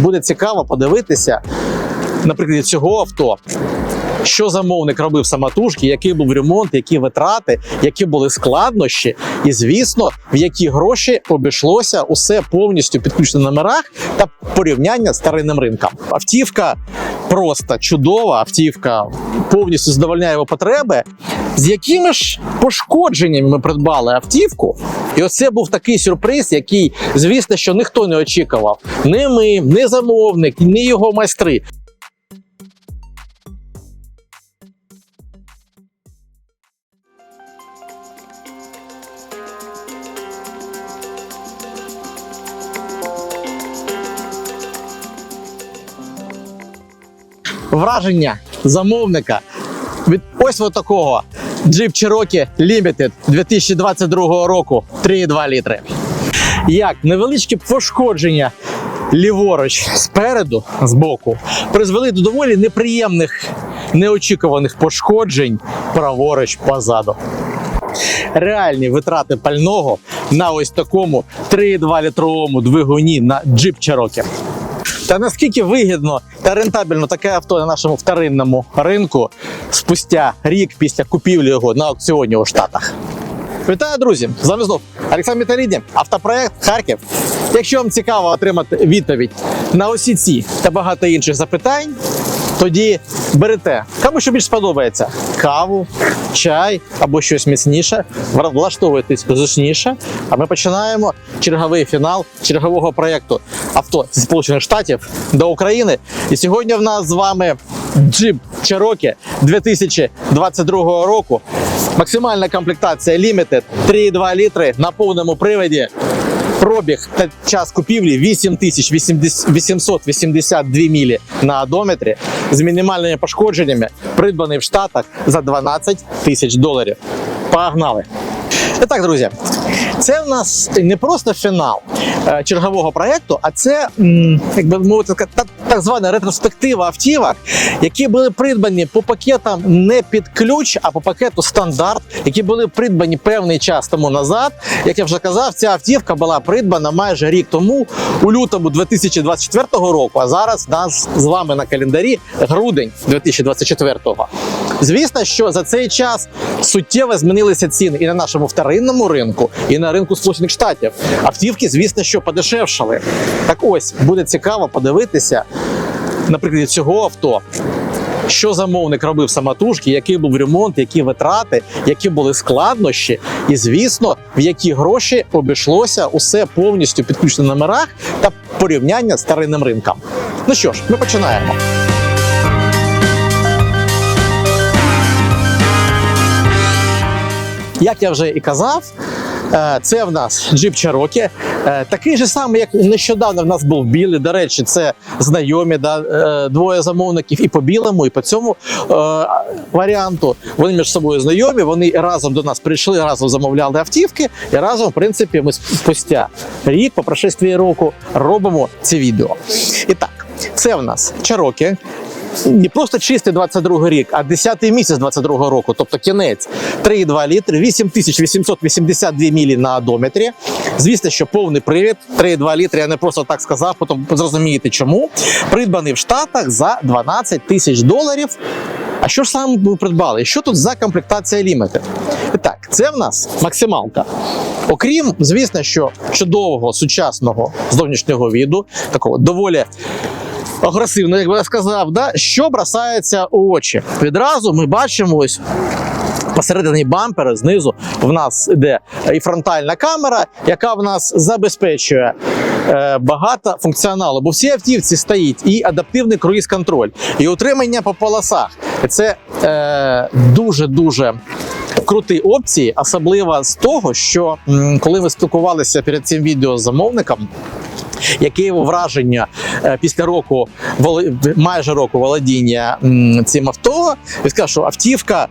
буде цікаво подивитися, наприклад, цього авто. Що замовник робив самотужки, який був ремонт, які витрати, які були складнощі, і звісно, в які гроші обійшлося усе повністю підключено на номерах та порівняння з старинним ринком. Автівка просто чудова, автівка повністю задовольняє його потреби. З якими ж пошкодженнями ми придбали автівку? І оце був такий сюрприз, який, звісно, що ніхто не очікував. Ні ми, ні замовник, ні його майстри. враження замовника від ось такого Jeep Cherokee Limited 2022 року 3,2 літри. Як невеличкі пошкодження ліворуч спереду, збоку, призвели до доволі неприємних, неочікуваних пошкоджень праворуч позаду. Реальні витрати пального на ось такому 3,2 літровому двигуні на Jeep Cherokee. Та наскільки вигідно та рентабельно таке авто на нашому вторинному ринку спустя рік після купівлі його на аукціоні у Штатах? Вітаю, друзі! З вами знов Олександр Міталіді, автопроект Харків. Якщо вам цікаво отримати відповідь на усі ці та багато інших запитань, тоді берете, кому що більш сподобається: каву, чай або щось міцніше, влаштовуйтесь зручніше. А ми починаємо черговий фінал чергового проєкту авто зі Сполучених Штатів до України. І сьогодні в нас з вами Jeep Cherokee 2022 року. Максимальна комплектація Limited 3,2 літри на повному приводі. Пробіг та час купівлі 8882 мілі на одометрі з мінімальними пошкодженнями, придбаний в Штатах за 12 тисяч доларів. Погнали! І так, друзі, це в нас не просто фінал е, чергового проєкту, а це, як би мовити, так звана ретроспектива автівок, які були придбані по пакетам не під ключ, а по пакету стандарт, які були придбані певний час тому назад. Як я вже казав, ця автівка була придбана майже рік тому, у лютому 2024 року. А зараз нас з вами на календарі грудень 2024-го. Звісно, що за цей час суттєво змінилися ціни і на нашому вторинному ринку, і на ринку Сполучених Штатів. Автівки, звісно, що подешевшали. Так ось буде цікаво подивитися, наприклад, цього авто. Що замовник робив самотужки, який був ремонт, які витрати, які були складнощі, і звісно, в які гроші обійшлося усе повністю підключено на номерах та порівняння з старинним ринком. Ну що ж, ми починаємо. Як я вже і казав, це в нас Jeep Cherokee. Е, Такий же самий, як нещодавно в нас був білий. До речі, це знайомі да, е, двоє замовників і по білому, і по цьому е, варіанту. Вони між собою знайомі. Вони разом до нас прийшли, разом замовляли автівки, і разом, в принципі, ми спустя рік, по прошествії року, робимо це відео. І так, це в нас Cherokee не просто чистий 22 рік, а 10-й місяць 22 року, тобто кінець 3,2 літри, 8882 мілі на одометрі. Звісно, що повний привід 3,2 літри. Я не просто так сказав, потім зрозумієте чому. Придбаний в Штатах за 12 тисяч доларів. А що ж саме ви придбали? Що тут за комплектація Limited? І так, це в нас максималка. Окрім, звісно, що чудового сучасного зовнішнього віду, такого доволі агресивно, як би я сказав, да? що бросається у очі. Відразу ми бачимо ось. Посередині бампера знизу в нас йде і фронтальна камера, яка в нас забезпечує е, багато функціоналу. Бо в цій автівці стоїть і адаптивний круїз-контроль, і утримання по полосах. Це е, дуже дуже круті опції, особливо з того, що коли ми спілкувалися перед цим відео з замовником. Яке його враження е, після року майже року володіння цим авто? Він сказав, що автівка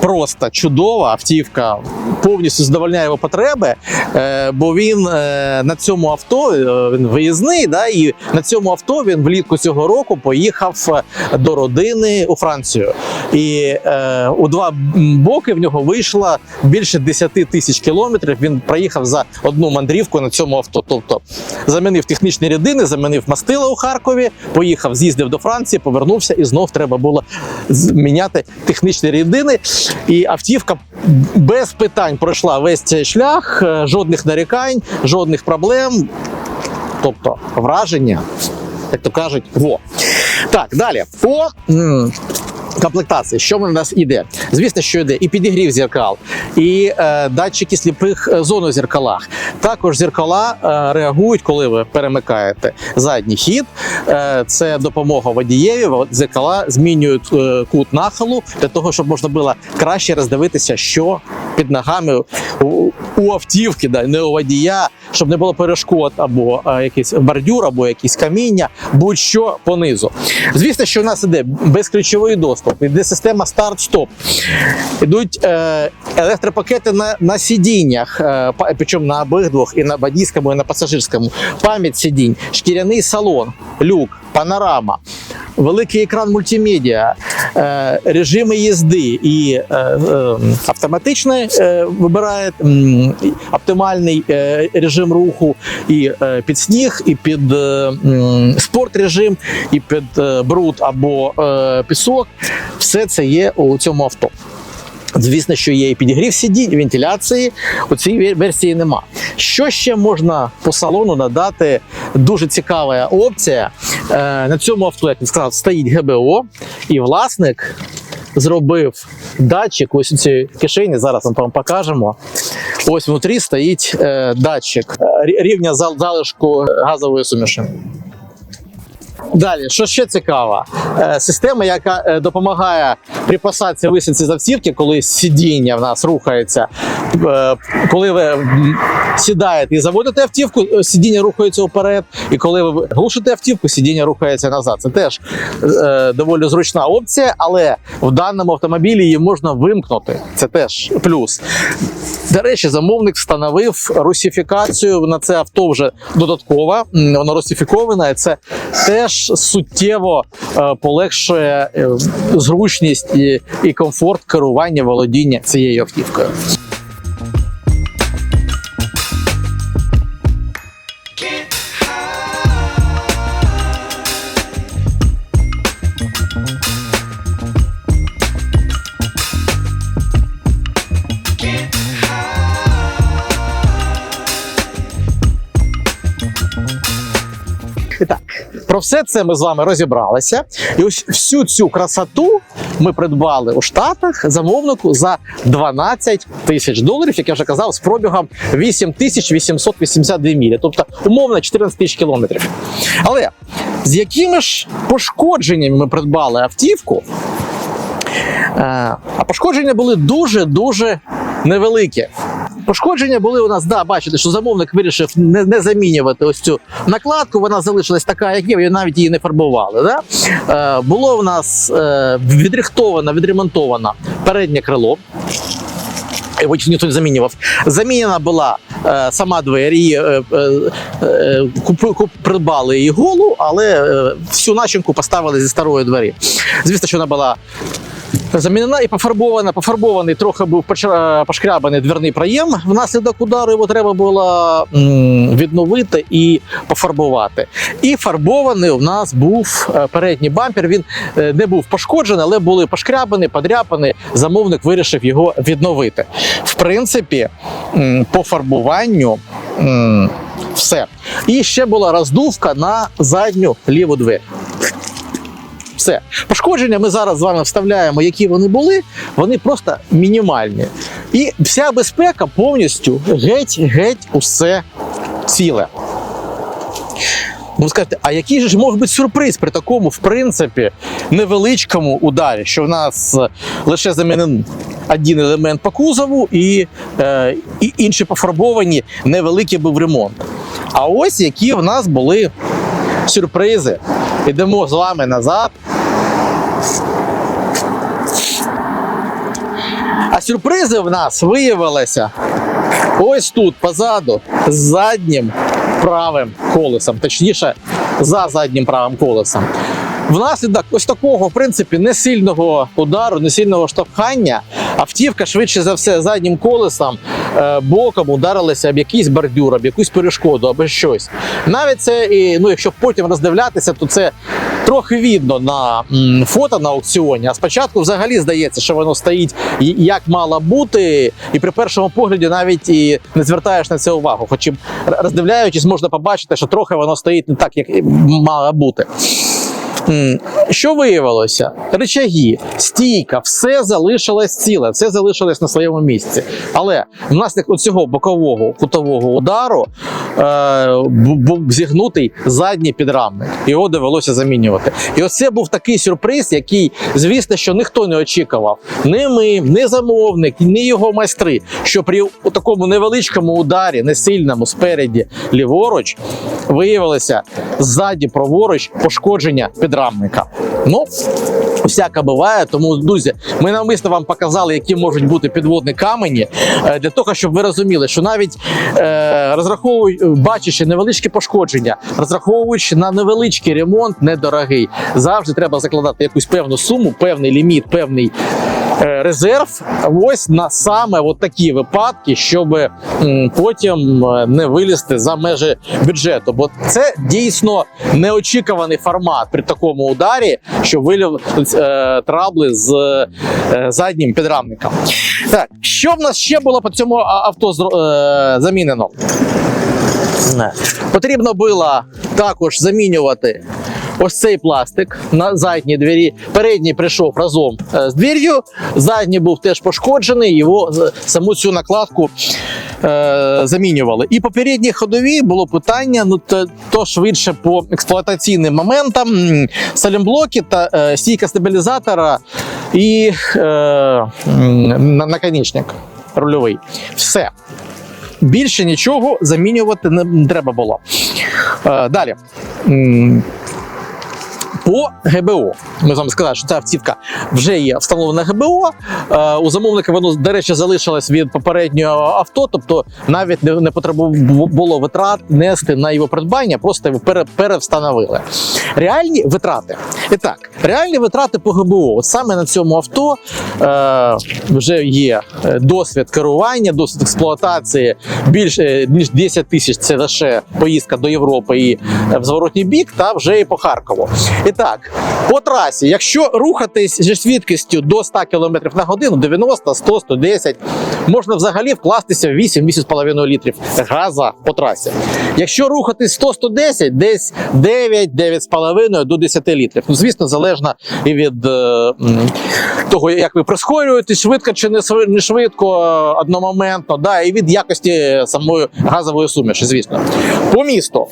просто чудова, автівка повністю задовольняє його потреби, е, бо він е, на цьому авто він виїзний, да, і на цьому авто він влітку цього року поїхав до родини у Францію. І у два боки в нього вийшло більше 10 тисяч кілометрів. Він проїхав за одну мандрівку на цьому авто. Тобто замінив технічні рідини, замінив мастила у Харкові, поїхав, з'їздив до Франції, повернувся і знов треба було зміняти технічні рідини. І автівка без питань пройшла весь цей шлях, е, жодних нарікань, жодних проблем. Тобто враження, як то кажуть, во. Так, далі. По комплектації, що в нас іде? Звісно, що йде і підігрів зеркал, і е, датчики сліпих е, зон у зеркалах. Також зеркала е, реагують, коли ви перемикаєте задній хід. Е, це допомога водієві. Зеркала змінюють е, кут нахилу для того, щоб можна було краще роздивитися, що ногами у, автівки, да, не у водія, щоб не було перешкод або е, якийсь бордюр, або якісь каміння, будь-що понизу. Звісно, що в нас іде безключовий доступ, іде система старт-стоп. Ідуть е, електропакети на, на сидіннях, е, причому на обидвох, і на водійському, і на пасажирському. Пам'ять сидінь, шкіряний салон, люк, панорама, великий екран мультимедіа, режими їзди і е, е, автоматичний е, вибирає оптимальний е, режим руху і е, під сніг, і під е, спорт режим, і під е, бруд або е, пісок. Все це є у цьому авто. Звісно, що є і підігрів сидінь, вентиляції. У цій версії нема. Що ще можна по салону надати? Дуже цікава опція. Е, на цьому авто, як він сказав, стоїть ГБО, і власник зробив датчик. Ось у цій кишені. Зараз ми вам покажемо. Ось внутрі стоїть е, датчик е, рівня зал- залишку газової суміші. Далі, що ще цікаво, Е, система, яка е, допомагає при посадці висадці з коли сидіння в нас рухається. Е, Коли ви сідаєте і заводите автівку, е, сидіння рухається вперед. І коли ви глушите автівку, сидіння рухається назад. Це теж е, доволі зручна опція, але в даному автомобілі її можна вимкнути. Це теж плюс. До речі, замовник встановив русифікацію на це авто вже додатково. М, Воно русифіковане. Це теж суттєво полегшує зручність і, і комфорт керування володіння цією автівкою. Все це ми з вами розібралися. І ось всю цю красоту ми придбали у Штатах замовнику за 12 тисяч доларів, як я вже казав, з пробігом 8882 мілі, тобто умовно 14 тисяч кілометрів. Але з якими ж пошкодженнями ми придбали автівку? Е, А пошкодження були дуже дуже невеликі. Пошкодження були у нас, да, бачите, що замовник вирішив не, не замінювати ось цю накладку. Вона залишилась така, як є, навіть її не фарбували. Да? Е, було у нас е, відрихтовано, відремонтовано переднє крило. Ніхто не замінював. Замінена була е, сама двері, її, е, е, е, куп- придбали її голу, але е, всю начинку поставили зі старої двері. Звісно, що вона була замінена і пофарбована. Пофарбований трохи був пошкрябаний дверний проєм. Внаслідок удару його треба було відновити і пофарбувати. І фарбований у нас був е, передній бампер. Він е, не був пошкоджений, але були пошкрябані, подряпані. Замовник вирішив його відновити. В принципі, по фарбуванню. Все. І ще була роздувка на задню ліву двері. Все. Пошкодження ми зараз з вами вставляємо, які вони були, вони просто мінімальні. І вся безпека повністю геть-геть усе ціле. Ви скажете, а який ж може бути сюрприз при такому, в принципі, невеличкому ударі, що в нас е, лише замінений один елемент по кузову і, е, і інші пофарбовані, невеликий був ремонт. А ось які в нас були сюрпризи. Йдемо з вами назад. А сюрпризи в нас виявилися ось тут позаду з заднім правим колесом, точніше, за заднім правим колесом. Внаслідок ось такого, в принципі, не сильного удару, не сильного штовхання, автівка швидше за все заднім колесом е, боком ударилися об якийсь бордюр, об якусь перешкоду, або щось. Навіть це, і, ну, якщо потім роздивлятися, то це трохи видно на фото на аукціоні. А спочатку взагалі здається, що воно стоїть як мало бути, і при першому погляді навіть і не звертаєш на це увагу. Хоч роздивляючись, можна побачити, що трохи воно стоїть не так, як мало бути. Що виявилося? Речаги, стійка, все залишилось ціле, все залишилось на своєму місці. Але внаслідок цього бокового кутового удару е, був зігнутий задній підрамник. Його довелося замінювати. І оце був такий сюрприз, який, звісно, що ніхто не очікував. Ні ми, ні замовник, ні його майстри, що при такому невеличкому ударі, не сильному спереді ліворуч, виявилося ззаді праворуч пошкодження підрамника. Ну, всяке буває, тому, друзі, ми навмисно вам показали, які можуть бути підводні камені, е, для того, щоб ви розуміли, що навіть е, розраховуючи, бачачи невеличкі пошкодження, розраховуючи на невеличкий ремонт, недорогий, завжди треба закладати якусь певну суму, певний ліміт, певний резерв. Ось на саме от такі випадки, щоб потім е, не вилізти за межі бюджету. Бо це дійсно неочікуваний формат при такому ударі, що вилів е, трабли з е, заднім підрамником. Так, що в нас ще було по цьому авто е, замінено? Потрібно було також замінювати ось цей пластик на задній двері. Передній прийшов разом е, з двір'ю, задній був теж пошкоджений, його саму цю накладку е, замінювали. І по передній ходовій було питання: ну то, то швидше по експлуатаційним моментам салімблоки та е, стійка стабілізатора і е, наконечник рульовий. Все. Більше нічого замінювати не треба було. Е, далі. По ГБО. Ми з сказали, що ця автівка вже є встановлена ГБО. Е, у замовника воно, до речі, залишилось від попереднього авто, тобто навіть не, не потребу було витрат нести на його придбання, просто його пере, перевстановили. Реальні витрати. І так, реальні витрати по ГБО. От саме на цьому авто е, вже є е, досвід керування, досвід експлуатації більше ніж 10 тисяч. Це лише поїздка до Європи і е, в зворотній бік, та вже і по Харкову. І так, по трасі, якщо рухатись зі швидкістю до 100 км на годину, 90, 100, 110, можна взагалі вкластися в 8-8,5 літрів газа по трасі. Якщо рухатись 100-110, десь 9, 9,5 до 10 літрів. Ну, звісно, залежно і від е, того, як ви прискорюєтесь, швидко чи не швидко, е, одномоментно, да, і від якості самої газової суміші, звісно. По місту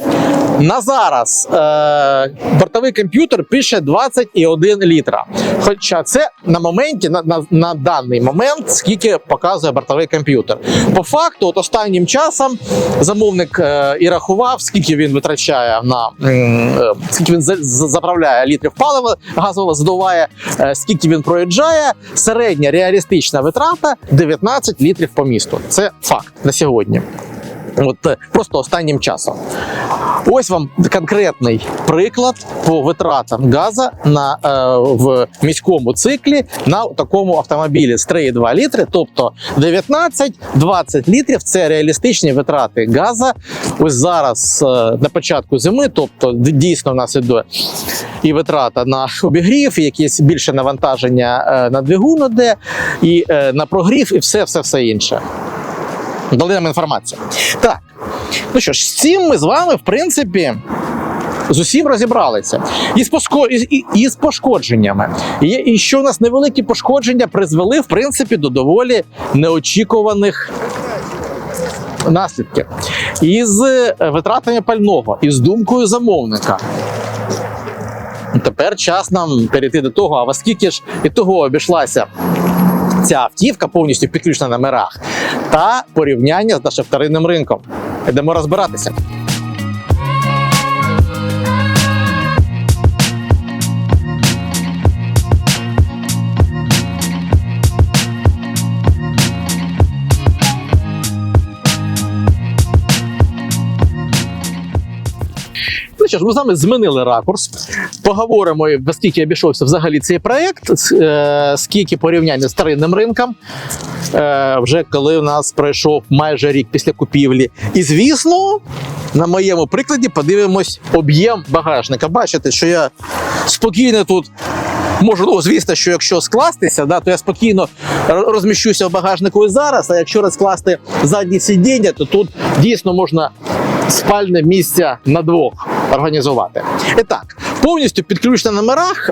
на зараз е, бортовий комп'ютер пише 21 літра. Хоча це на моменті, на, на, на даний момент, скільки показує бортовий комп'ютер. По факту, от останнім часом замовник е, і рахував, скільки він витрачає на е, скільки він за- заправляє літрів палива газового, здуває, е, скільки він проїжджає. Середня реалістична витрата 19 літрів по місту. Це факт на сьогодні. От е, просто останнім часом. Ось вам конкретний приклад по витратам газу на, е, в міському циклі на такому автомобілі з 3,2 літри, тобто 19-20 літрів це реалістичні витрати газу. Ось зараз е, на початку зими, тобто дійсно в нас іде і витрата на обігрів, і якесь більше навантаження е, на двигун іде, і е, на прогрів, і все, все, все інше. Дали нам інформацію. Так, ну що ж, з цим ми з вами, в принципі, з усім розібралися. І з, поско... і, і, і пошкодженнями. І, і що у нас невеликі пошкодження призвели, в принципі, до доволі неочікуваних наслідків. Із е, витратами пального, і з думкою замовника. Тепер час нам перейти до того, а во скільки ж і того обійшлася ця автівка повністю підключена на номерах та порівняння з нашим вторинним ринком. Йдемо розбиратися. Ну ми з вами змінили ракурс. Поговоримо, наскільки обійшовся взагалі цей проект, е, скільки порівняння з старинним ринком, е, вже коли у нас пройшов майже рік після купівлі. І звісно, на моєму прикладі подивимось об'єм багажника. Бачите, що я спокійно тут. Можу, ну звісно, що якщо скластися, да, то я спокійно розміщуся в багажнику і зараз. А якщо розкласти задні сидіння, то тут дійсно можна спальне місце на двох організувати. І так, повністю під ключ на номерах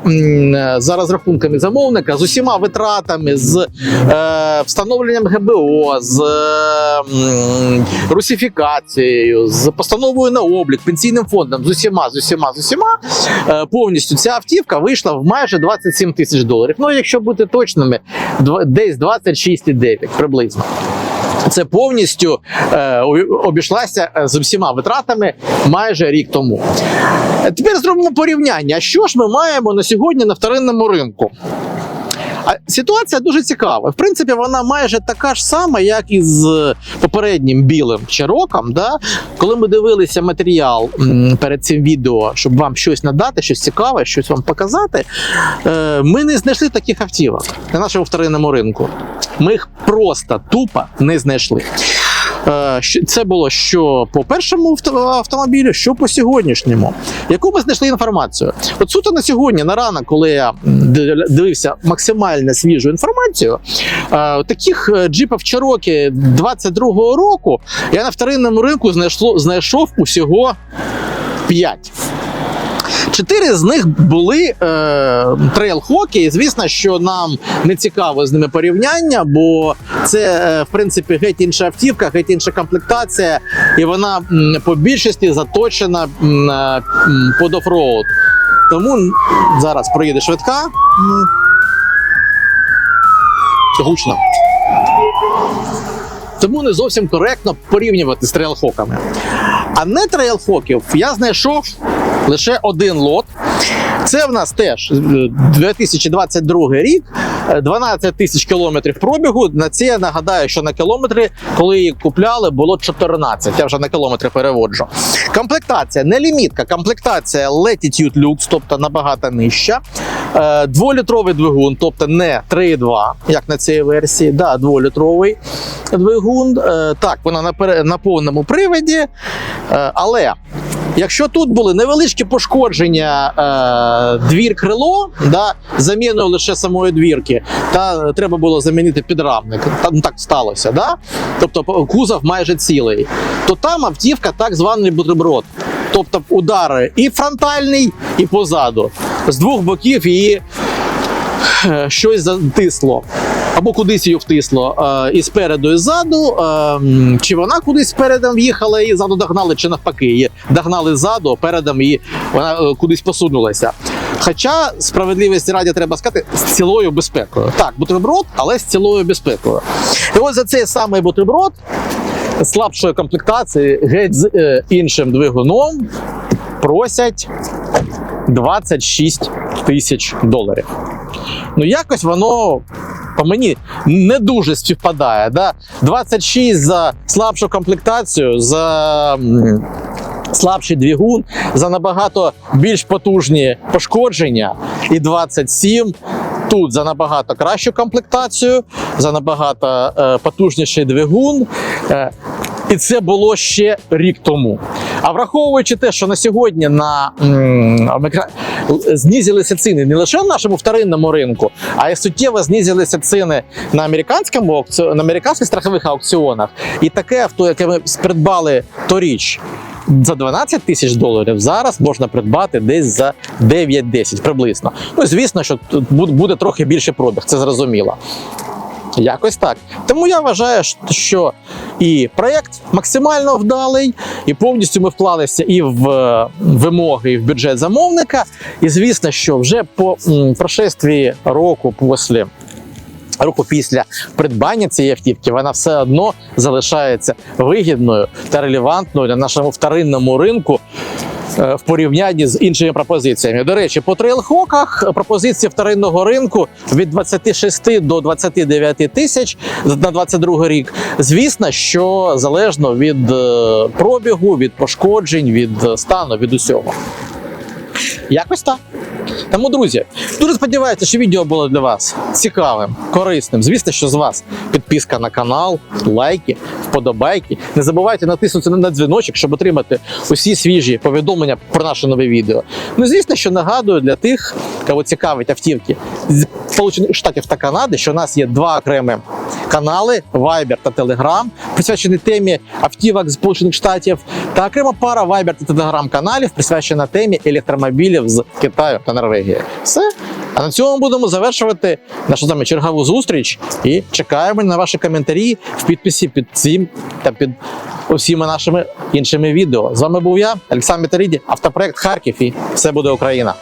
за розрахунками замовника з усіма витратами, з е, встановленням ГБО, з е, русифікацією, з постановою на облік, пенсійним фондом, з усіма, з усіма, з усіма, е, повністю ця автівка вийшла в майже 27 тисяч доларів. Ну, якщо бути точними, десь 26,9 приблизно. Це повністю е, обійшлася е, з усіма витратами майже рік тому. Тепер зробимо порівняння. Що ж ми маємо на сьогодні на вторинному ринку? А ситуація дуже цікава. В принципі, вона майже така ж сама, як і з попереднім білим чироком. Да? Коли ми дивилися матеріал перед цим відео, щоб вам щось надати, щось цікаве, щось вам показати, е, ми не знайшли таких автівок на нашому вторинному ринку. Ми їх просто тупо не знайшли. Е, Це було що по першому авто- автомобілю, що по сьогоднішньому. Яку ми знайшли інформацію? От суто на сьогодні, на ранок, коли я дивився максимально свіжу інформацію, е, таких е, джипів Чарокі 22-го року я на вторинному ринку знайшло, знайшов усього 5. Чотири з них були е, трейл-хокі. І звісно, що нам не цікаво з ними порівняння, бо це е, в принципі геть інша автівка, геть інша комплектація, і вона м, по більшості заточена м, е, під офроуд. Тому зараз проїде швидка. Гучно. Тому не зовсім коректно порівнювати з трейлхоками. А не трейлхоків я знайшов лише один лот. Це в нас теж е, 2022 рік, е, 12 тисяч кілометрів пробігу. На це я нагадаю, що на кілометри, коли її купляли, було 14. Я вже на кілометри переводжу. Комплектація не лімітка, комплектація Latitude Lux, тобто набагато нижча. Е, Дволітровий двигун, тобто не 3,2, як на цій версії, да, дволітровий двигун. Е, Так, вона на, повному приводі. Е, Але якщо тут були невеличкі пошкодження е, двір крило, да, заміною лише самої двірки, та треба було замінити підрамник. Та, ну, так сталося, да? тобто кузов майже цілий, то там автівка так званий бутерброд. Тобто удари і фронтальний, і позаду. З двох боків її е, щось затисло. Або кудись її втисло е, і спереду, і ззаду. Е, чи вона кудись передом в'їхала і ззаду догнали, чи навпаки, її догнали ззаду, передом її вона е, кудись посунулася. Хоча справедливості раді треба сказати з цілою безпекою. Так, бутерброд, але з цілою безпекою. І ось за цей самий бутерброд слабшої комплектації, геть з е, іншим двигуном просять 26 тисяч доларів. Ну, якось воно по мені не дуже співпадає. Да? 26 за слабшу комплектацію, за слабший двигун, за набагато більш потужні пошкодження, і 27 тут за набагато кращу комплектацію, за набагато е, потужніший двигун. Е, і це було ще рік тому. А враховуючи те, що на сьогодні на знизилися ціни не лише на нашому вторинному ринку, а й суттєво знизилися ціни на американському аукці- на американських страхових аукціонах. І таке авто, яке ми придбали торіч. За 12 тисяч доларів зараз можна придбати десь за 9-10 приблизно. Ну, звісно, що тут буде трохи більше пробіг, це зрозуміло. Якось так. Тому я вважаю, що і проєкт максимально вдалий, і повністю ми вклалися і в е, вимоги, і в бюджет замовника. І звісно, що вже по м, прошествії року після. Року після придбання цієї автівки вона все одно залишається вигідною та релевантною на нашому вторинному ринку в порівнянні з іншими пропозиціями. До речі, по трейлхоках пропозиції вторинного ринку від 26 до 29 тисяч на 22 рік. Звісно, що залежно від е, пробігу, від пошкоджень, від е, стану, від усього. Якось так. Тому, друзі, дуже сподіваюся, що відео було для вас цікавим, корисним. Звісно, що з вас підписка на канал, лайки, вподобайки. Не забувайте натиснути на дзвіночок, щоб отримати усі свіжі повідомлення про наше нове відео. Ну, звісно, що нагадую для тих, кого цікавить автівки з Сполучених Штатів та Канади, що у нас є два окремі канали Viber та Telegram, присвячені темі автівок Сполучених Штатів, та окрема пара Viber та Telegram каналів, присвячена темі електромобілів з Китаю та Норвегії. Все. А на цьому будемо завершувати нашу з вами чергову зустріч і чекаємо на ваші коментарі в підписі під цим та під усіма нашими іншими відео. З вами був я, Олександр Метаріді, автопроект Харків і все буде Україна.